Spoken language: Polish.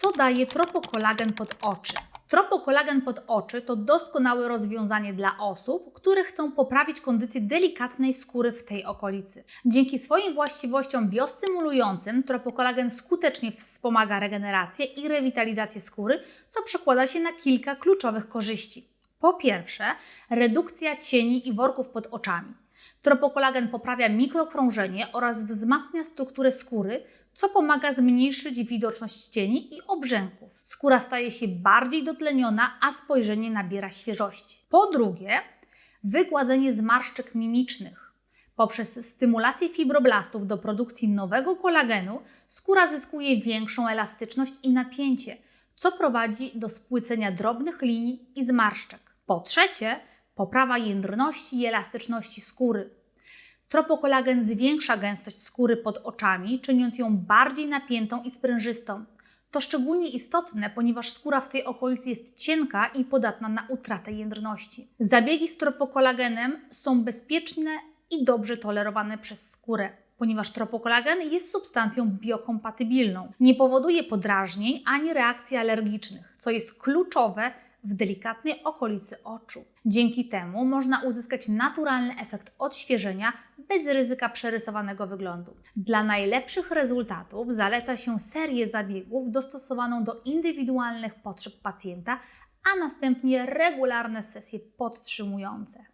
Co daje tropokolagen pod oczy? Tropokolagen pod oczy to doskonałe rozwiązanie dla osób, które chcą poprawić kondycję delikatnej skóry w tej okolicy. Dzięki swoim właściwościom biostymulującym tropokolagen skutecznie wspomaga regenerację i rewitalizację skóry, co przekłada się na kilka kluczowych korzyści. Po pierwsze, redukcja cieni i worków pod oczami. Tropokolagen poprawia mikrokrążenie oraz wzmacnia strukturę skóry, co pomaga zmniejszyć widoczność cieni i obrzęków. Skóra staje się bardziej dotleniona, a spojrzenie nabiera świeżości. Po drugie, wygładzenie zmarszczek mimicznych. Poprzez stymulację fibroblastów do produkcji nowego kolagenu, skóra zyskuje większą elastyczność i napięcie, co prowadzi do spłycenia drobnych linii i zmarszczek. Po trzecie, poprawa jędrności i elastyczności skóry. Tropokolagen zwiększa gęstość skóry pod oczami, czyniąc ją bardziej napiętą i sprężystą. To szczególnie istotne, ponieważ skóra w tej okolicy jest cienka i podatna na utratę jędrności. Zabiegi z tropokolagenem są bezpieczne i dobrze tolerowane przez skórę, ponieważ tropokolagen jest substancją biokompatybilną. Nie powoduje podrażnień ani reakcji alergicznych, co jest kluczowe w delikatnej okolicy oczu. Dzięki temu można uzyskać naturalny efekt odświeżenia bez ryzyka przerysowanego wyglądu. Dla najlepszych rezultatów zaleca się serię zabiegów dostosowaną do indywidualnych potrzeb pacjenta, a następnie regularne sesje podtrzymujące.